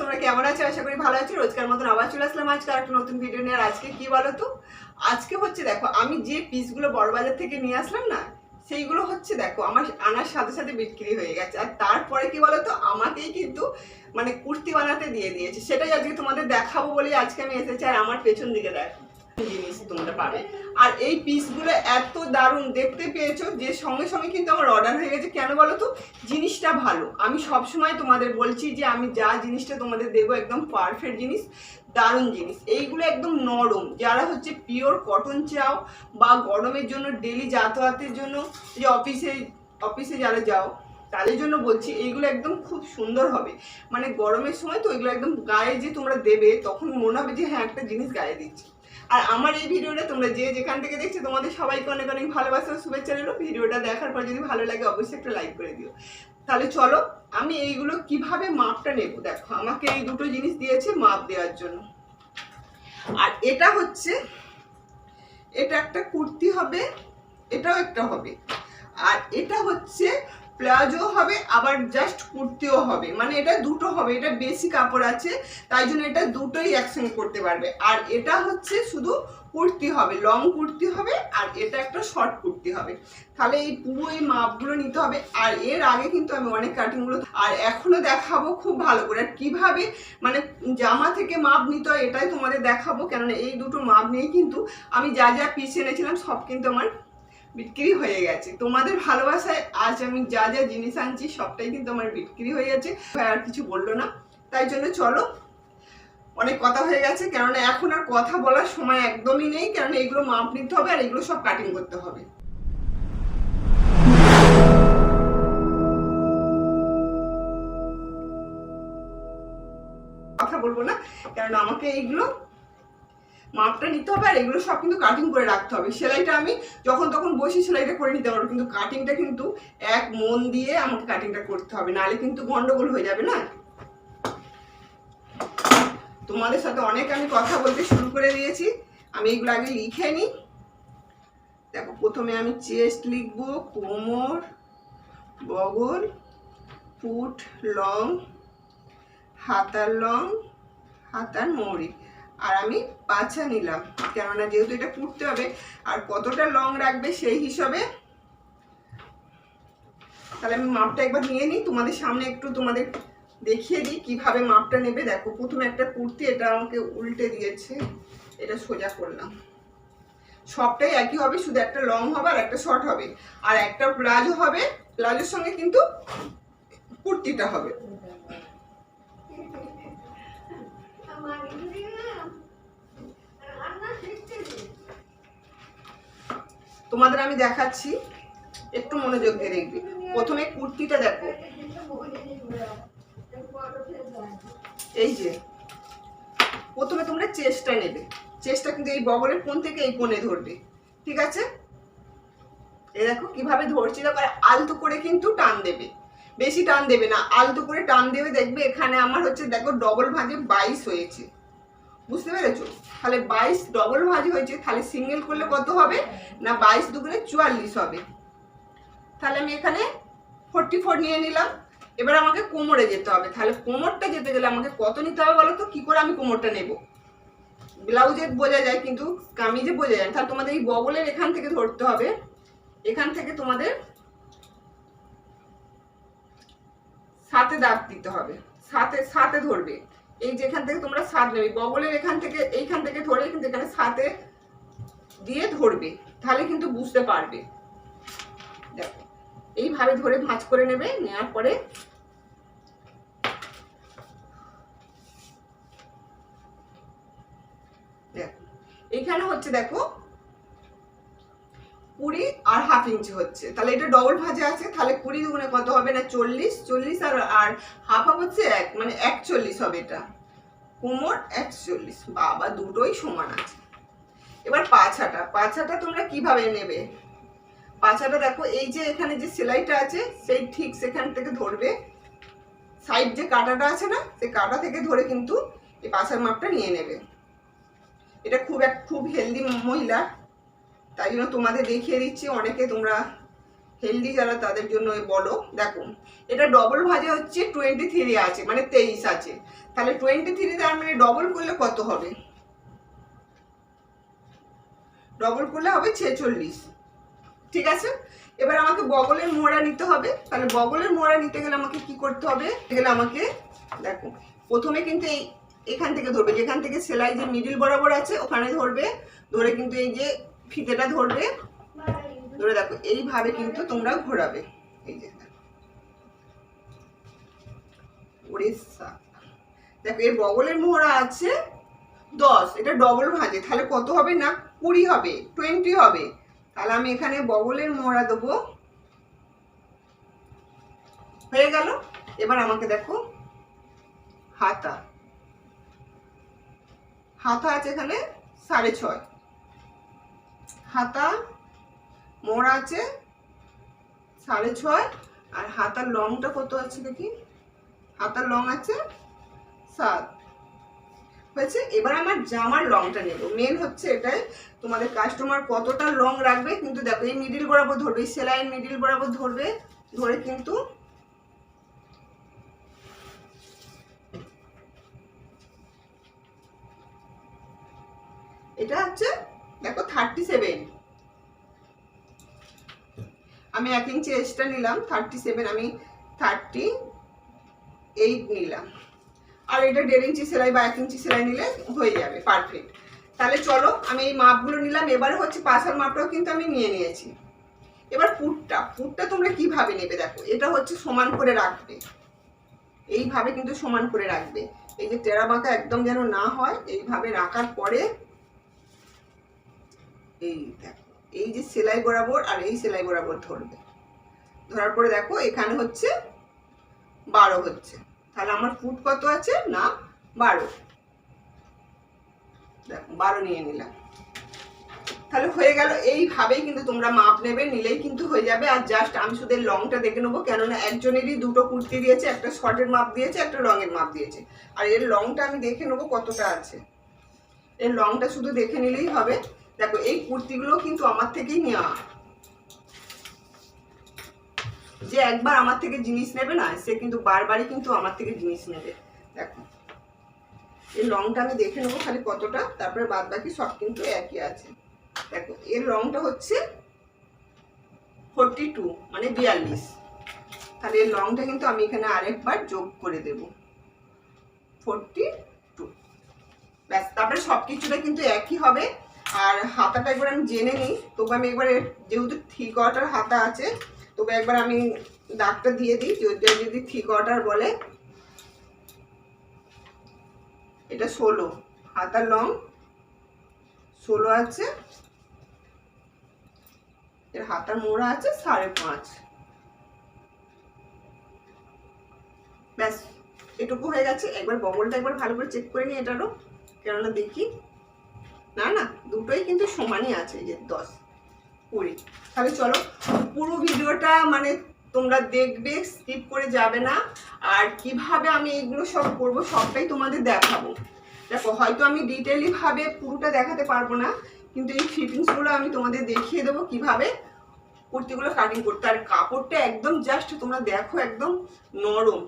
তোমরা কেমন আছো? আশা করি ভালো আছো। রোজকার মতন আবার চলে আসলাম আজকে একটা নতুন ভিডিও নিয়ে। আজকে কি বলো তো আজকে হচ্ছে দেখো, আমি যে পিসগুলো বড়বাজার থেকে নিয়ে আসলাম না, সেইগুলো হচ্ছে দেখো, আমার আনার সাথে সাথে বিক্রি হয়ে গেছে। আর তারপরে কি বলো তো আমাকেই কিন্তু মানে কুর্তি বানাতে দিয়ে দিয়েছে। সেটাই আজকে তোমাদের দেখাবো বলেই আজকে আমি এসেছি। আর আমার পেছন দিকে দেখো। জিনিস তোমরা পাবে। আর এই পিসগুলো এত দারুণ দেখতে পেয়েছ যে সঙ্গে সঙ্গে কিন্তু আমার অর্ডার হয়ে গেছে। কেন বলো তো? জিনিসটা ভালো। আমি সব সময় তোমাদের বলছি যে আমি যা জিনিসটা তোমাদের দেবো একদম পারফেক্ট জিনিস, দারুণ জিনিস। এইগুলো একদম নরম। যারা হচ্ছে পিওর কটন চাও বা গরমের জন্য ডেলি যাতায়াতের জন্য যে অফিসে অফিসে যারা যাও, তাদের জন্য বলছি এইগুলো একদম খুব সুন্দর হবে। মানে গরমের সময় তো এগুলো একদম গায়ে যে তোমরা দেবে, তখন মনে হবে যে হ্যাঁ একটা জিনিস গায়ে দিচ্ছি। আর আমার এই ভিডিওটা তোমরা যে যেখান থেকে দেখছ, তোমাদের সবাইকে অনেক অনেক ভালোবাসা শুভেচ্ছা রইল। ভিডিওটা দেখার পর যদি ভালো লাগে, অবশ্যই একটা লাইক করে দিও। তাহলে চলো, আমি এইগুলো কীভাবে মাপটা নেব? দেখো, আমাকে এই দুটো জিনিস দিয়েছে মাপ দেওয়ার জন্য। আর এটা হচ্ছে, এটা একটা কুর্তি হবে, এটাও একটা হবে। আর এটা হচ্ছে প্লাজো হবে, আবার জাস্ট কুর্তিও হবে। মানে এটা দুটো হবে, এটা বেশি কাপড় আছে, তাই জন্য এটা দুটোই একসঙ্গে করতে পারবে। আর এটা হচ্ছে শুধু কুর্তি হবে লং কুর্তি হবে, আর এটা একটা শর্ট কুর্তি হবে। তাহলে এই পুরো এই মাপগুলো নিতে হবে, আর এর আগে কিন্তু আমি অনেক কাটিংগুলো আর এখনও দেখাবো খুব ভালো করে। আর কীভাবে মানে জামা থেকে মাপ নিতে হয়, এটাই তোমাদের দেখাবো। কেননা এই দুটো মাপ নিয়েই কিন্তু আমি যা যা পিস এনেছিলাম, সব কিন্তু আমার বিক্রি হয়ে গেছে। তোমাদের ভালোবাসায় আজ আমি যা যা জিনিস আনছি সবটাই কিন্তু আমার বিক্রি হয়ে গেছে আর কিছু বলল না। তাই জন্য চলো। অনেক কথা হয়ে গেছে, কেননা এখন আর কথা বলার সময় একদমই নেই। কেননা এগুলো মাপ নিতে হবে আর এগুলো সব কাটিং করতে হবে। কথা বলব না, কেননা আমাকে এইগুলো মাপটা নিতে হবে আর এগুলো সব কিন্তু কাটিং করে রাখতে হবে। সেলাইটা আমি যখন তখন বসে সেলাইটা করে নিতে পারব, কিন্তু কাটিংটা কিন্তু এক মন দিয়ে আমাকে কাটিংটা করতে হবে, নাহলে কিন্তু গন্ডগোল হয়ে যাবে না? তোমাদের সাথে অনেক আমি কথা বলতে শুরু করে দিয়েছি। আমি এগুলো আগে লিখে নিই। দেখো, প্রথমে আমি চেস্ট লিখব, কোমর, বগল ফুট লং, হাতার লং, হাতার মৌরি। আর আমি পাছা নিলাম। কেননা যেহেতু এটা কুটতে হবে, আর কতটা লং রাখবে সেই হিসাবে তাহলে আমি মাপটা একবার নিয়ে নিই। তোমাদের সামনে একটু তোমাদের দেখিয়ে দিই কীভাবে মাপটা নেবে। দেখো, প্রথমে একটা কুর্তি, এটা আমাকে উল্টে দিয়েছে, এটা সোজা করলাম। সবটাই একই হবে, শুধু একটা লং হবে আর একটা শর্ট হবে। আর একটা প্লাজো হবে, প্লাজোর সঙ্গে কিন্তু কুর্তিটা হবে। তোমাদের আমি দেখাচ্ছি, একটু মনোযোগ দিয়ে দেখবি। প্রথমে কুর্তিটা দেখো। এই যে, প্রথমে তোমরা চেষ্টা নেবে। চেষ্টা কিন্তু এই বগলের কোন থেকে এই কোণে ধরবে। ঠিক আছে? এই দেখো কীভাবে ধরছি। দেখো আলতো করে কিন্তু টান দেবে। বেশি টান দেবে না, আলতো করে টান দেবে। দেখবে এখানে আমার হচ্ছে, দেখো ডবল ভাজে বাইশ হয়েছে। বুঝতে পেরেছ? তাহলে বাইশ ডবল ভাজ হয়েছে, তাহলে সিঙ্গেল করলে কত হবে? না, বাইশ দুগুণে চুয়াল্লিশ হবে। তাহলে আমি এখানে ফোরটি ফোর নিয়ে নিলাম। এবার আমাকে কোমরে যেতে হবে। তাহলে কোমরটা যেতে গেলে আমাকে কত নিতে হবে বলো তো? কী করে আমি কোমরটা নেব? ব্লাউজে বোঝা যায়, কিন্তু কামিজে বোঝা যায়। তাহলে তোমাদের এই বগলের এখান থেকে ধরতে হবে। এখান থেকে তোমাদের সাথে দাগ দিতে হবে। সাথে সাথে ধরবে। এই যেখান থেকে তোমরা সাত নেবে, বগলের এখান থেকে, এইখান থেকে ধরে কিন্তু এখানে সাথে দিয়ে ধরবে, তাহলে কিন্তু বুঝতে পারবে। দেখো, এইভাবে ধরে ভাঁজ করে নেবে নেওয়ার পরে দেখো, এইখানে হচ্ছে দেখো কুড়ি আর হাফ ইঞ্চি হচ্ছে। তাহলে এটা ডবল ভাজে আছে, তাহলে কুড়ি দুগুণে কত হবে? না, চল্লিশ। চল্লিশ আর আর হাফ হাফ হচ্ছে এক মানে একচল্লিশ হবে এটা। কোমর একচল্লিশ। বাবা, দুটোই সমান আছে। এবার পাছাটা পাছাটা তোমরা কীভাবে নেবে? পাছাটা দেখো, এই যে এখানে যে সেলাইটা আছে, সেই ঠিক সেখান থেকে ধরবে। সাইড যে কাটাটা আছে না, সেই কাটা থেকে ধরে কিন্তু এই পাছার মাপটা নিয়ে নেবে। এটা খুব এক, খুব হেলদি মহিলা। তাই জন্য তোমাদের দেখিয়ে দিচ্ছি, অনেকে তোমরা হেলদি যারা তাদের জন্য বলো। দেখো, এটা ডবল ভাজে হচ্ছে টোয়েন্টি থ্রি আছে মানে তেইশ আছে। তাহলে টোয়েন্টি থ্রি তার মানে ডবল করলে কত হবে? ডবল করলে হবে ছেচল্লিশ। ঠিক আছে? এবার আমাকে বগলের মোড়া নিতে হবে। তাহলে বগলের মোড়া নিতে গেলে আমাকে কি করতে হবে? গেলে আমাকে, দেখো, প্রথমে কিন্তু এই, এখান থেকে ধরবে। যেখান থেকে সেলাই যে মিডিল বরাবর আছে, ওখানে ধরবে। ধরে কিন্তু এই যে ফিতেটা ধরবে। ধরে দেখো, এইভাবে কিন্তু তোমরা ঘোরাবে। এই যে দেখো। দেখো, এর বগলের মোহরা আছে দশ, এটা ডবল ভাজে। তাহলে কত হবে না? কুড়ি হবে টোয়েন্টি হবে। তাহলে আমি এখানে বগলের মোহরা দেবো। হয়ে গেল। এবার আমাকে দেখো, হাতা। হাতা আছে এখানে সাড়ে ছয়। হাতা, মোড় আছে সাড়ে ছয়, আর হাতার লংটা কত আছে দেখি? হাতার লং আছে সাত। হয়েছে? এবার আমার জামার লংটা নেব। মেন হচ্ছে এটাই, তোমাদের কাস্টমার কতটা লং রাখবে, কিন্তু দেখো, এই মিডিল বরাবর ধরবে, এই সেলাইয়ের মিডিল বরাবর ধরবে, ধরে কিন্তু এটা হচ্ছে, দেখো থার্টি সেভেন আমি এক ইঞ্চি এক্সট্রা নিলাম থার্টি সেভেন আমি থার্টি এইট নিলাম। আর এটা দেড় ইঞ্চি সেলাই বা এক ইঞ্চি সেলাই নিলে হয়ে যাবে পারফেক্ট তাহলে চলো, আমি এই মাপগুলো নিলাম, এবারে হচ্ছে পাশার মাপটাও কিন্তু আমি নিয়ে নিয়েছি। এবার পুটটা পুটটা তোমরা কীভাবে নেবে দেখো, এটা হচ্ছে সমান করে রাখবে। এইভাবে কিন্তু সমান করে রাখবে। এই যে টেরা বাঁকা একদম যেন না হয়, এইভাবে রাখার পরে এই দেখো। এই যে সেলাই বরাবর আর এই সেলাই বরাবর ধরবে। ধরার পরে দেখো, এখানে হচ্ছে বারো হচ্ছে। তাহলে আমার ফুট কত আছে? না, বারো। দেখো, বারো নিয়ে নিলাম। তাহলে হয়ে গেল, এইভাবেই কিন্তু তোমরা মাপ নেবে, নিলেই কিন্তু হয়ে যাবে। আর জাস্ট আমি শুধু লংটা দেখে নেব, কেননা একজনেরই দুটো কুর্তি দিয়েছে, একটা শর্টের মাপ দিয়েছে, একটা রঙের মাপ দিয়েছে। আর এর লংটা আমি দেখে নেব কতটা আছে। এর লংটা শুধু দেখে নিলেই হবে। দেখো, এই কুর্তিগুলো কিন্তু আমার থেকেই নেওয়া। যে একবার আমার থেকে জিনিস নেবে না, সে কিন্তু বারবারই কিন্তু আমার থেকে জিনিস নেবে। দেখো, এর রংটা আমি দেখে নেব খালি কতটা, তারপরে বাদ বাকি সব কিন্তু একই আছে। দেখো, এর রংটা হচ্ছে ফোরটি টু মানে বিয়াল্লিশ। তাহলে এর রংটা কিন্তু আমি এখানে আরেকবার যোগ করে দেব। ফোরটি টু ব্যাস, তারপরে সব কিছুটা কিন্তু একই হবে। আর হাতাটা একবার আমি জেনে নিই। তবু আমি একবার, যেহেতু থ্রি কোয়ার্টার হাতা আছে, তবে একবার আমি দাগটা দিয়ে দিই যদি থ্রি কোয়ার্টার বলে। এটা ষোলো। হাতার লং, ষোলো আছে। এর হাতার মোড়া আছে, সাড়ে পাঁচ। ব্যাস, এটুকু হয়ে গেছে। একবার বগলটা একবার ভালো করে চেক করে নিই এটারও, কেননা দেখি। না না, দুটোই কিন্তু সমানই আছে যে, দশ, কুড়ি। তাহলে চলো, পুরো ভিডিওটা মানে তোমরা দেখবে স্কিপ করে যাবে না। আর কীভাবে আমি এগুলো সব করব, সবটাই তোমাদের দেখাবো। দেখো, হয়তো আমি ডিটেলি ভাবে পুরোটা দেখাতে পারব না, কিন্তু এই ফিটিংসগুলো আমি তোমাদের দেখিয়ে দেবো কীভাবে কুর্তিগুলো কাটিং করতে। আর কাপড়টা একদম জাস্ট তোমরা দেখো, একদম নরম।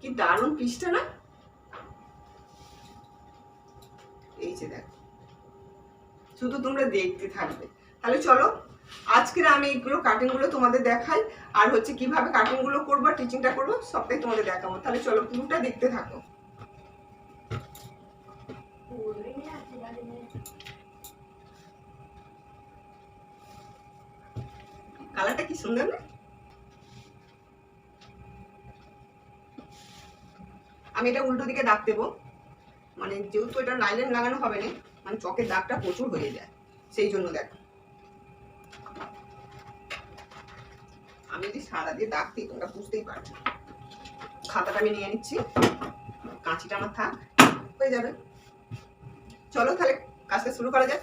কি দারুণ পিসটা না? এই যে দেখো। শুধু তোমরা দেখতে থাকবে। তাহলে চলো, আজকের আমি এইগুলো কাটিংগুলো তোমাদের দেখাই, আর হচ্ছে কীভাবে কাটিংগুলো করব টিচিংটা করব, সবটাই তোমাদের দেখাবো। তাহলে চলো, পুরোটা দেখতে থাকো। কালারটা কি সুন্দর না? আমি এটা উল্টো দিকে দাগ দেবো। মানে যেহেতু এটা লাইলেন লাগানো হবে না মানে চকের দাগটা প্রচুর হয়ে যায়। সেই জন্য দেখ। আমি যদি সাদা দিয়ে দাগ দিই, তোমরা বুঝতেই পারছ। খাতাটা আমি নিয়ে নিচ্ছি। কাঁচিটা আমার থাক, হয়ে যাবে। চলো তাহলে কাজটা শুরু করা যাক।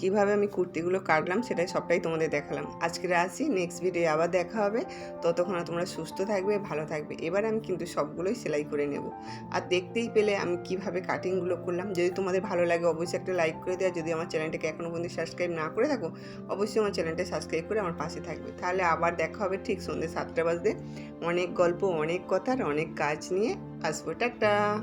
কীভাবে আমি কুর্তিগুলো কাটলাম সেটাই সবটাই তোমাদের দেখালাম। আজকে আসি নেক্সট ভিডিও আবার দেখা হবে। ততক্ষণ তোমরা সুস্থ থাকবে, ভালো থাকবে। এবার আমি কিন্তু সবগুলোই সেলাই করে নেব। আর দেখতেই পেলে আমি কীভাবে কাটিংগুলো করলাম। যদি তোমাদের ভালো লাগে অবশ্যই একটা লাইক করে দেওয়া যদি আমার চ্যানেলটাকে এখনও পর্যন্ত সাবস্ক্রাইব না করে থাকো, অবশ্যই আমার চ্যানেলটা সাবস্ক্রাইব করে আমার পাশে থাকবে। তাহলে আবার দেখা হবে ঠিক সন্ধ্যে সাতটা বাজতে। অনেক গল্প, অনেক কথার অনেক কাজ নিয়ে। আসব, টাটা!